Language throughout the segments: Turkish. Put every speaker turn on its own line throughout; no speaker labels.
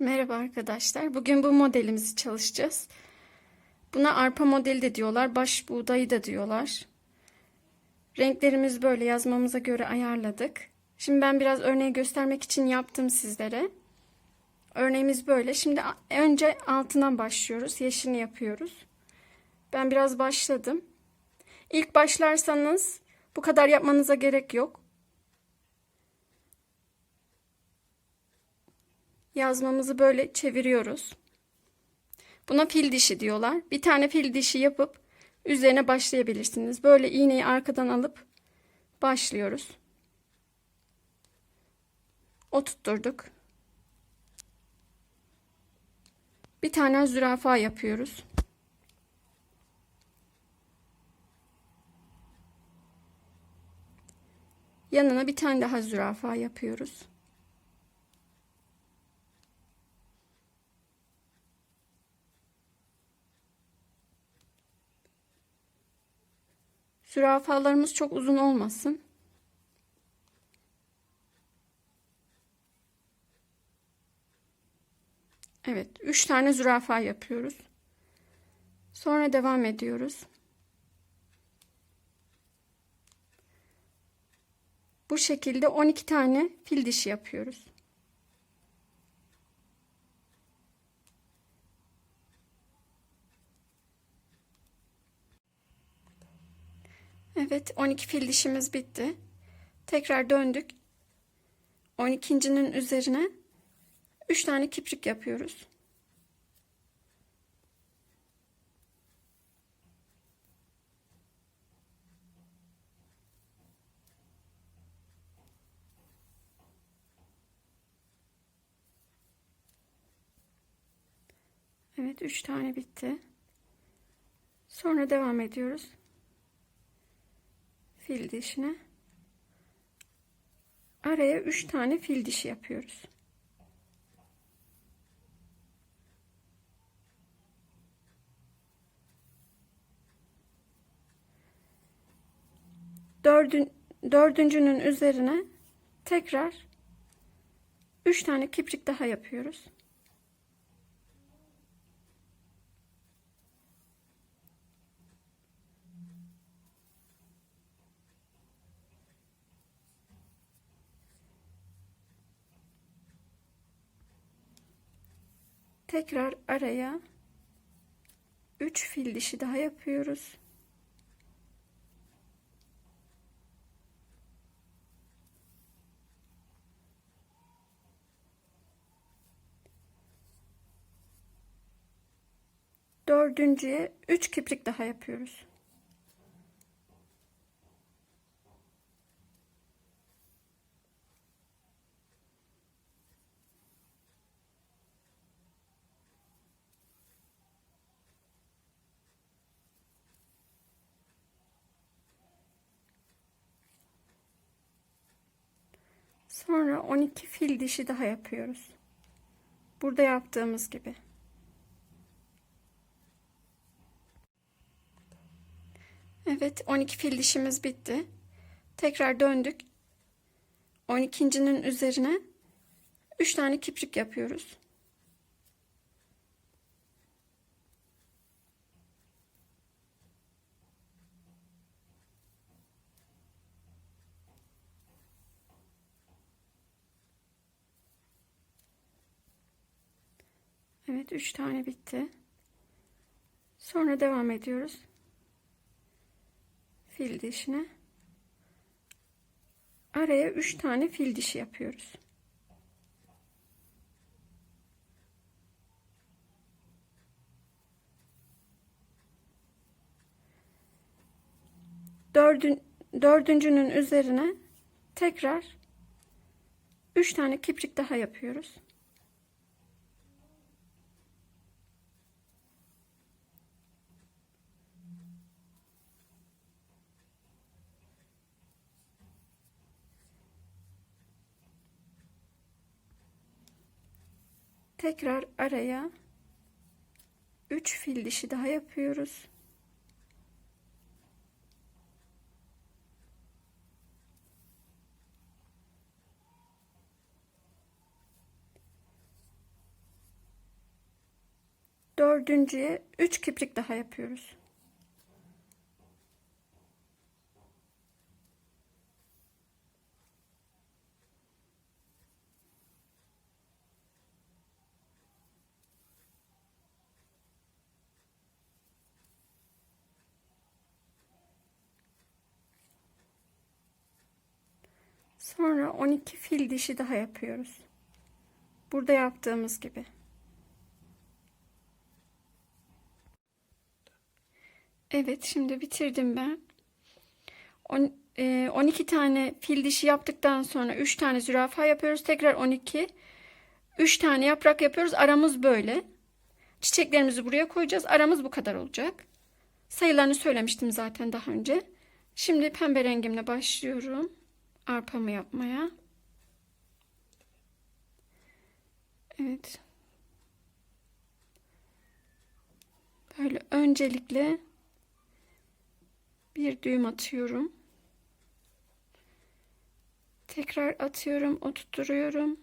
Merhaba arkadaşlar. Bugün bu modelimizi çalışacağız. Buna arpa modeli de diyorlar, baş buğdayı da diyorlar. Renklerimiz böyle yazmamıza göre ayarladık. Şimdi ben biraz örneği göstermek için yaptım sizlere. Örneğimiz böyle. Şimdi önce altından başlıyoruz. Yeşilini yapıyoruz. Ben biraz başladım. İlk başlarsanız bu kadar yapmanıza gerek yok. Yazmamızı böyle çeviriyoruz. Buna fil dişi diyorlar. Bir tane fil dişi yapıp üzerine başlayabilirsiniz. Böyle iğneyi arkadan alıp başlıyoruz. Oturtturduk. Bir tane zürafa yapıyoruz. Yanına bir tane daha zürafa yapıyoruz. Zürafalarımız çok uzun olmasın. Evet, 3 tane zürafa yapıyoruz. Sonra devam ediyoruz. Bu şekilde 12 tane fil dişi yapıyoruz. Evet 12 fil dişimiz bitti. Tekrar döndük. 12.'nin üzerine 3 tane kiprik yapıyoruz. Evet 3 tane bitti. Sonra devam ediyoruz fil dişine araya 3 tane fil dişi yapıyoruz. Dördün, dördüncünün üzerine tekrar 3 tane kiprik daha yapıyoruz. Tekrar araya 3 fil dişi daha yapıyoruz. Dördüncüye 3 kiprik daha yapıyoruz. Sonra 12 fil dişi daha yapıyoruz. Burada yaptığımız gibi. Evet 12 fil dişimiz bitti. Tekrar döndük. 12.'nin üzerine 3 tane kiprik yapıyoruz. Evet 3 tane bitti. Sonra devam ediyoruz. Fil dişine. Araya 3 tane fil dişi yapıyoruz. Dördün, dördüncünün üzerine tekrar 3 tane kiprik daha yapıyoruz. tekrar araya 3 fil dişi daha yapıyoruz. Dördüncüye 3 kiprik daha yapıyoruz. Sonra 12 fil dişi daha yapıyoruz. Burada yaptığımız gibi. Evet, şimdi bitirdim ben. On- e, 12 tane fil dişi yaptıktan sonra 3 tane zürafa yapıyoruz. Tekrar 12. 3 tane yaprak yapıyoruz. Aramız böyle. Çiçeklerimizi buraya koyacağız. Aramız bu kadar olacak. Sayılarını söylemiştim zaten daha önce. Şimdi pembe rengimle başlıyorum. Arpamı yapmaya. Evet. Böyle öncelikle bir düğüm atıyorum. Tekrar atıyorum, oturtuyorum.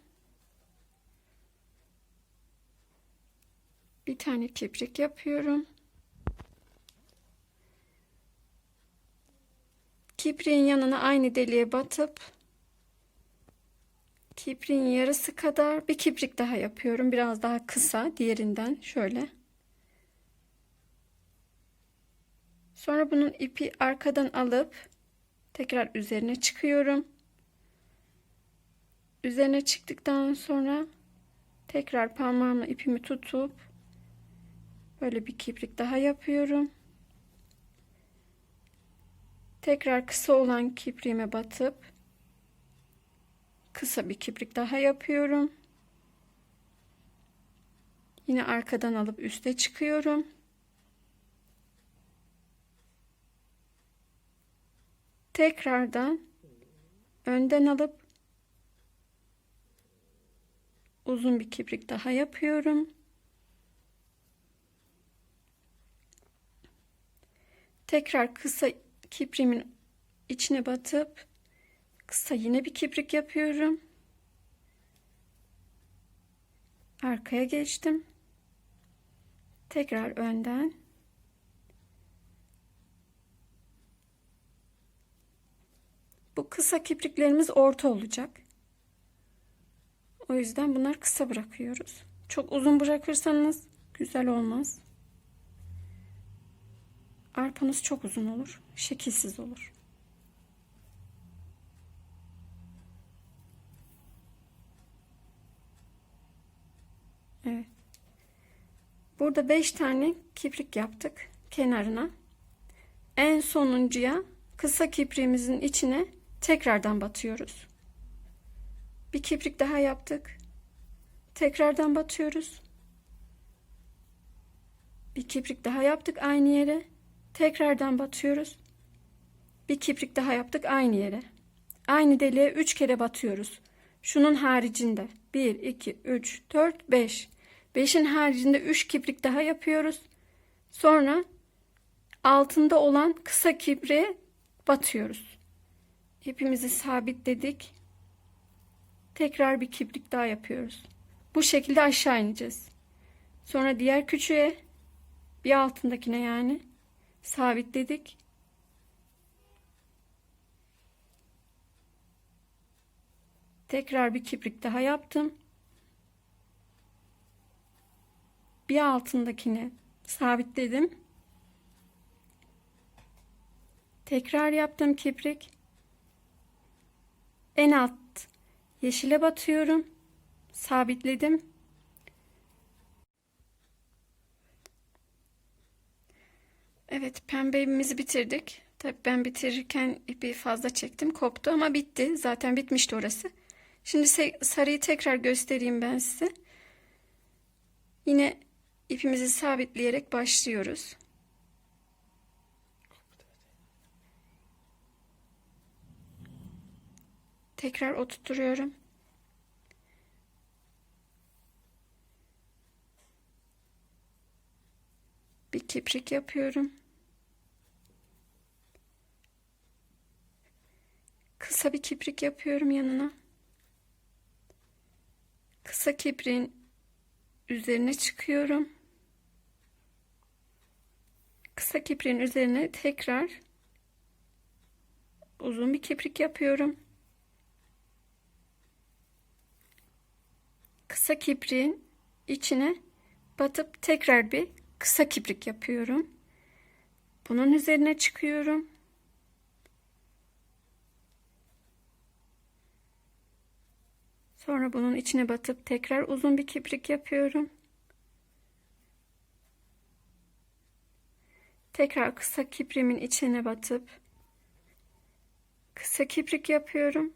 Bir tane kiprik yapıyorum. Kipriğin yanına aynı deliğe batıp kipriğin yarısı kadar bir kiprik daha yapıyorum. Biraz daha kısa diğerinden şöyle. Sonra bunun ipi arkadan alıp tekrar üzerine çıkıyorum. Üzerine çıktıktan sonra tekrar parmağımla ipimi tutup böyle bir kiprik daha yapıyorum. Tekrar kısa olan kipriğime batıp kısa bir kiprik daha yapıyorum. Yine arkadan alıp üste çıkıyorum. Tekrardan önden alıp uzun bir kiprik daha yapıyorum. Tekrar kısa kiprimin içine batıp kısa yine bir kiprik yapıyorum. Arkaya geçtim. Tekrar önden. Bu kısa kipriklerimiz orta olacak. O yüzden bunlar kısa bırakıyoruz. Çok uzun bırakırsanız güzel olmaz. Arpanız çok uzun olur. Şekilsiz olur. Evet. Burada 5 tane kiprik yaptık kenarına. En sonuncuya kısa kipriğimizin içine tekrardan batıyoruz. Bir kiprik daha yaptık. Tekrardan batıyoruz. Bir kiprik daha yaptık aynı yere. Tekrardan batıyoruz. Bir kiprik daha yaptık aynı yere. Aynı deliğe 3 kere batıyoruz. Şunun haricinde 1, 2, 3, 4, 5. 5'in haricinde 3 kiprik daha yapıyoruz. Sonra altında olan kısa kipriğe batıyoruz. İpimizi sabitledik. Tekrar bir kiprik daha yapıyoruz. Bu şekilde aşağı ineceğiz. Sonra diğer küçüğe bir altındakine yani sabitledik. Tekrar bir kiprik daha yaptım. Bir altındakine sabitledim. Tekrar yaptım kiprik. En alt yeşile batıyorum. Sabitledim. Evet pembemizi bitirdik. Tabii ben bitirirken ipi fazla çektim. Koptu ama bitti. Zaten bitmişti orası. Şimdi sarıyı tekrar göstereyim ben size. Yine ipimizi sabitleyerek başlıyoruz. Tekrar oturtuyorum. Bir kiprik yapıyorum. Kısa bir kiprik yapıyorum yanına. Kısa kipriğin üzerine çıkıyorum. Kısa kipriğin üzerine tekrar uzun bir kiprik yapıyorum. Kısa kipriğin içine batıp tekrar bir kısa kiprik yapıyorum. Bunun üzerine çıkıyorum. Sonra bunun içine batıp tekrar uzun bir kiprik yapıyorum. Tekrar kısa kiprimin içine batıp kısa kiprik yapıyorum.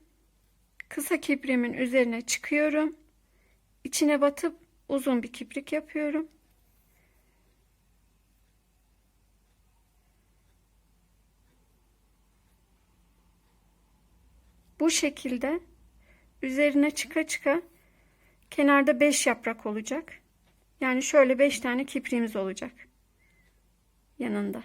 Kısa kiprimin üzerine çıkıyorum. İçine batıp uzun bir kiprik yapıyorum. Bu şekilde üzerine çıka çıka kenarda 5 yaprak olacak. Yani şöyle 5 tane kipriğimiz olacak yanında.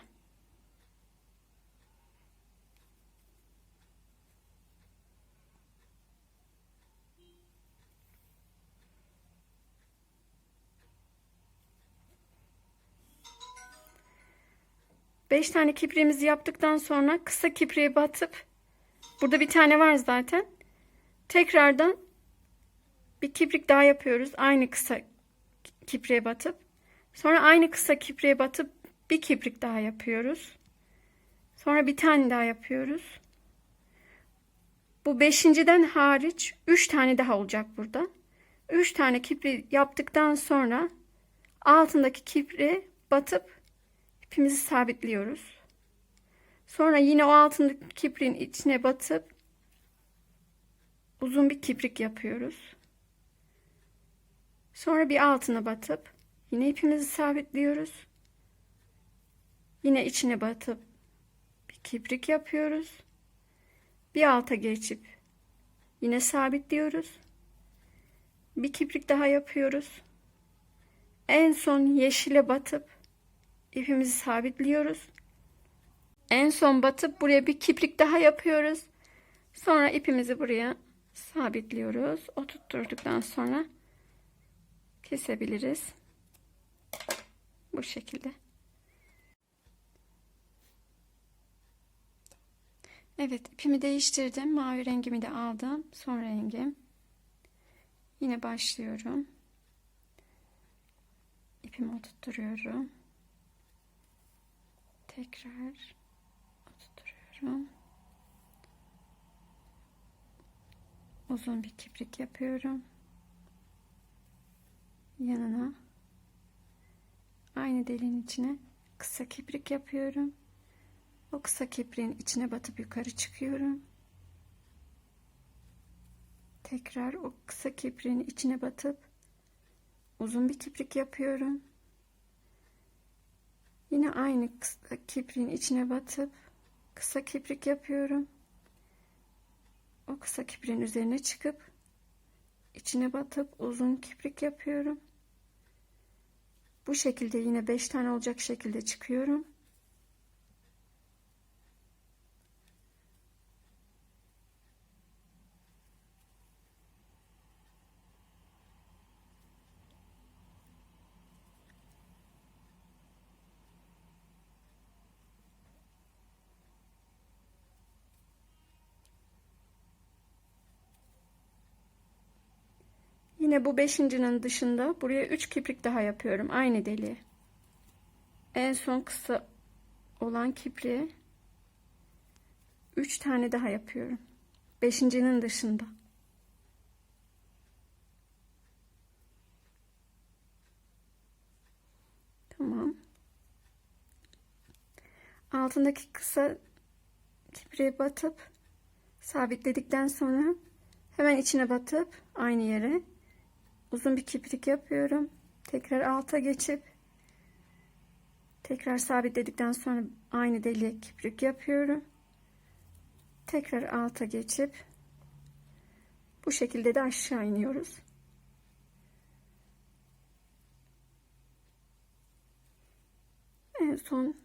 Beş tane kipriğimizi yaptıktan sonra kısa kipriğe batıp burada bir tane var zaten. Tekrardan bir kiprik daha yapıyoruz. Aynı kısa kipriğe batıp sonra aynı kısa kipriğe batıp bir kiprik daha yapıyoruz. Sonra bir tane daha yapıyoruz. Bu beşinciden hariç üç tane daha olacak burada. Üç tane kipri yaptıktan sonra altındaki kipri batıp ipimizi sabitliyoruz. Sonra yine o altındaki kipriğin içine batıp uzun bir kiprik yapıyoruz. Sonra bir altına batıp yine ipimizi sabitliyoruz. Yine içine batıp bir kiprik yapıyoruz. Bir alta geçip yine sabitliyoruz. Bir kiprik daha yapıyoruz. En son yeşile batıp ipimizi sabitliyoruz. En son batıp buraya bir kiprik daha yapıyoruz. Sonra ipimizi buraya sabitliyoruz. Oturtturduktan sonra kesebiliriz. Bu şekilde. Evet ipimi değiştirdim. Mavi rengimi de aldım. Son rengim. Yine başlıyorum. İpimi oturtturuyorum. Tekrar oturtturuyorum. Uzun bir kiprik yapıyorum. Yanına aynı deliğin içine kısa kiprik yapıyorum. O kısa kipriğin içine batıp yukarı çıkıyorum. Tekrar o kısa kipriğin içine batıp uzun bir kiprik yapıyorum. Yine aynı kısa kipriğin içine batıp kısa kiprik yapıyorum. O kısa kipriğin üzerine çıkıp içine batıp uzun kiprik yapıyorum. Bu şekilde yine 5 tane olacak şekilde çıkıyorum. Yine bu beşincinin dışında buraya 3 kiprik daha yapıyorum. Aynı deliğe. En son kısa olan kipriğe 3 tane daha yapıyorum. Beşincinin dışında. Tamam. Altındaki kısa kipriğe batıp sabitledikten sonra hemen içine batıp aynı yere uzun bir kiprik yapıyorum. Tekrar alta geçip tekrar sabitledikten sonra aynı deliğe kiprik yapıyorum. Tekrar alta geçip bu şekilde de aşağı iniyoruz. En son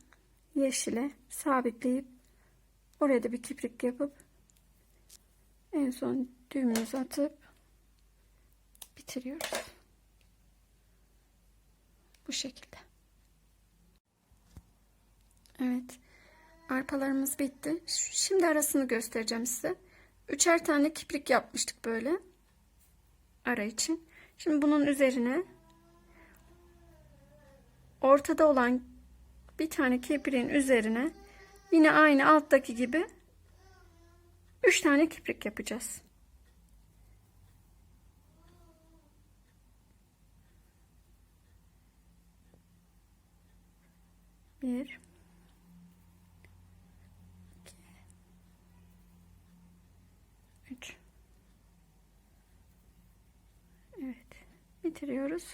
yeşile sabitleyip oraya da bir kiprik yapıp en son düğümümüzü atıp bitiriyoruz. Bu şekilde. Evet. Arpalarımız bitti. Şimdi arasını göstereceğim size. Üçer tane kiprik yapmıştık böyle. Ara için. Şimdi bunun üzerine ortada olan bir tane kipriğin üzerine yine aynı alttaki gibi üç tane kiprik yapacağız. Bir, iki, üç. Evet, bitiriyoruz.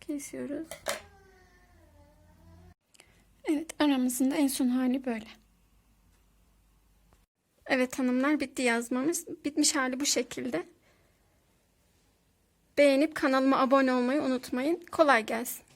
Kesiyoruz. Evet, aramızın da en son hali böyle. Evet hanımlar bitti yazmamız. Bitmiş hali bu şekilde. Beğenip kanalıma abone olmayı unutmayın. Kolay gelsin.